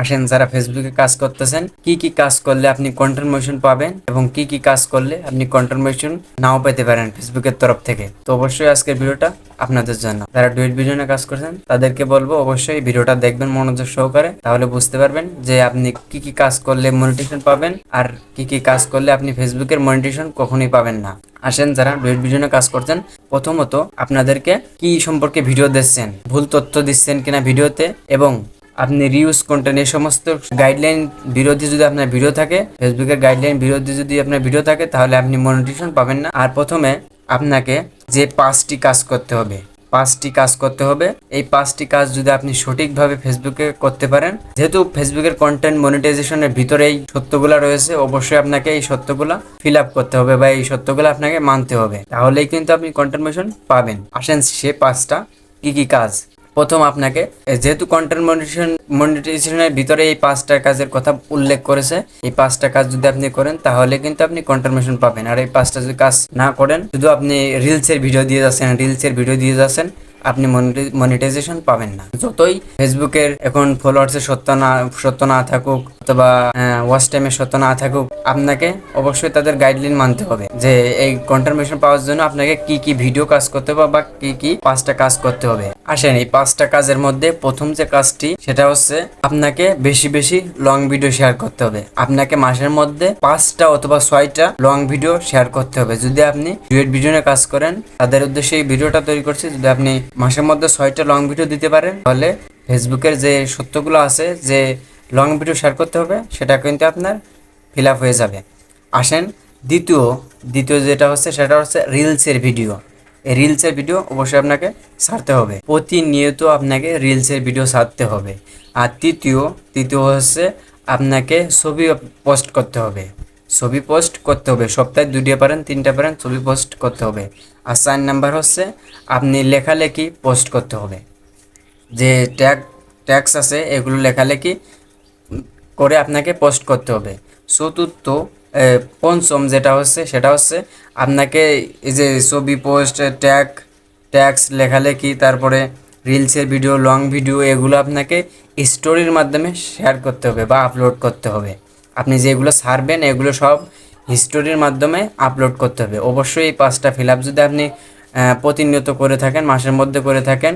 আসেন যারা ফেসবুকে কাজ করতেছেন, কি কি কাজ করলে আপনি কন্ট্রিবিউশন পাবেন এবং কি কি কাজ করলে আপনি কন্ট্রিবিউশন নাও পেতে পারেন ফেসবুকের তরফ থেকে। তো অবশ্যই আজকের ভিডিওটা আপনাদের জন্য। যারা ডুয়েট ভিডিওনে কাজ করছেন, তাদেরকে বলব অবশ্যই ভিডিওটা দেখবেন মনোযোগ সহকারে, তাহলে বুঝতে পারবেন যে আপনি কি কি কাজ করলে মনিটেশন পাবেন আর কি কি কাজ করলে আপনি ফেসবুকের মনিটেশন কখনোই পাবেন না। আসেন যারা ডুয়েট ভিডিওনে কাজ করছেন, প্রথমত আপনাদেরকে কি সম্পর্কে ভিডিও দিচ্ছেন, ভুল তথ্য দিচ্ছেন কিনা ভিডিওতে এবং আপনি রিউজ কন্টেন্ট এই সমস্ত গাইডলাইন বিরোধী যদি আপনার ভিডিও থাকে ফেসবুকের গাইডলাইন বিরোধী যদি আপনার ভিডিও থাকে, তাহলে আপনি মনিটেশন পাবেন না। আর প্রথমে আপনাকে যে পাঁচটি কাজ করতে হবে, পাঁচটি কাজ করতে হবে। এই পাঁচটি কাজ যদি আপনি সঠিকভাবে ফেসবুকে করতে পারেন, যেহেতু ফেসবুকের কন্টেন্ট মনিটাইজেশনের এই সত্যগুলা রয়েছে, অবশ্যই আপনাকে এই সত্যগুলা ফিল আপ করতে হবে বা এই সত্যগুলো আপনাকে মানতে হবে। তাহলেই কিন্তু আপনি কন্টেন্ট পাবেন। আসেন সে পাঁচটা কি কি কাজ। প্রথম আপনাকে যেহেতু কন্টেন্ট মনিটেশন মনিটাইজেশনের ভিতরে এই পাঁচটা কাজের কথা উল্লেখ করেছে, এই পাঁচটা কাজ যদি আপনি করেন, তাহলে কিন্তু আপনি কন্টারমেশন পাবেন। আর এই পাঁচটা যদি কাজ না করেন, শুধু আপনি রিলসের ভিডিও দিয়ে যাচ্ছেন রিলসের ভিডিও দিয়ে যাচ্ছেন আপনি মনিটাইজেশন পাবেন না। যতই ফেসবুকের এখন ফলোয়ার্সের সত্য না সত্য না থাকুক, অথবা ওয়াচ টাইমের সত্য না থাকুক, আপনাকে অবশ্যই তাদের গাইডলাইন মানতে হবে যে এই কন্ট্রিবিউশন পাওয়ার জন্য আপনাকে কি কি ভিডিও কাজ করতে হবে বা কি কি পাঁচটা কাজ করতে হবে। আসেন এই পাঁচটা কাজের মধ্যে প্রথম যে কাজটি, সেটা হচ্ছে আপনাকে বেশি বেশি লং ভিডিও শেয়ার করতে হবে। আপনাকে মাসের মধ্যে পাঁচটা অথবা ছয়টা লং ভিডিও শেয়ার করতে হবে। যদি আপনি ডুয়েট ভিডিও নিয়ে কাজ করেন, তাদের উদ্দেশ্যে এই ভিডিওটা তৈরি করছি। যদি আপনি মাসের মধ্যে ছয়টা লং ভিডিও দিতে পারেন, তাহলে ফেসবুকের যে সত্যগুলো আছে, যে লং ভিডিও শেয়ার করতে হবে, সেটা কিন্তু আপনার ফিল আপ হয়ে যাবে। আসেন, দ্বিতীয় দ্বিতীয় যেটা হচ্ছে, সেটা হচ্ছে রিলসের ভিডিও এই রিলসের ভিডিও অবশ্যই আপনাকে ছাড়তে হবে। প্রতিনিয়ত আপনাকে রিলসের ভিডিও ছাড়তে হবে। আর তৃতীয় তৃতীয় হচ্ছে আপনাকে ছবি পোস্ট করতে হবে। ছবি পোস্ট করতে হবে। সপ্তাহে দুইটা পারেন, তিনটা পারেন, ছবি পোস্ট করতে হবে। আর চার নাম্বার হচ্ছে, আপনি লেখালেখি পোস্ট করতে হবে। যে ট্যাগ ট্যাক্স আছে, এগুলো লেখালেখি করে আপনাকে পোস্ট করতে হবে। চতুর্থ পঞ্চম যেটা হচ্ছে, সেটা হচ্ছে আপনাকে এই যে ছবি পোস্ট, ট্যাগ ট্যাক্স লেখালেখি, তারপরে রিলসের ভিডিও, লং ভিডিও, এগুলো আপনাকে স্টোরির মাধ্যমে শেয়ার করতে হবে বা আপলোড করতে হবে। আপনি যেগুলো ছাড়বেন এগুলো সব হিস্টোরির মাধ্যমে আপলোড করতে হবে। অবশ্যই এই পাঁচটা ফিল আপ যদি আপনি প্রতিনিয়ত করে থাকেন, মাসের মধ্যে করে থাকেন,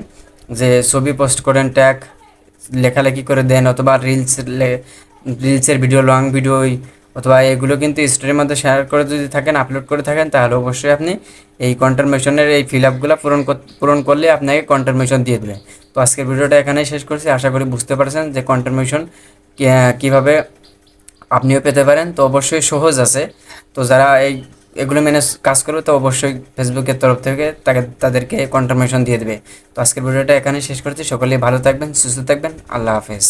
যে ছবি পোস্ট করেন ট্যাগ লেখালেখি করে দেন, অথবা রিলস রিলসের ভিডিও লং ভিডিও অথবা এগুলো কিন্তু স্টোরির মধ্যে শেয়ার করে যদি থাকেন আপলোড করে থাকেন, তাহলে অবশ্যই আপনি এই কন্টারমেশনের এই ফিল আপগুলো পূরণ পূরণ করলে আপনাকে কন্টারমেশন দিয়ে দেবে। তো আজকের ভিডিওটা এখানেই শেষ করছি। আশা করি বুঝতে পারছেন যে কন্টারমেশন কীভাবে আপনিও পেতে পারেন, তো অবশ্যই সহজ আছে। তো যারা এই, এগুলো মেনে কাজ করবে, তো অবশ্যই ফেসবুকের তরফ থেকে তাকে, তাদেরকে কনফার্মেশন দিয়ে দেবে। তো আজকের ভিডিওটা এখানে শেষ করছি। সকলেই ভালো থাকবেন, সুস্থ থাকবেন। আল্লাহ হাফেজ।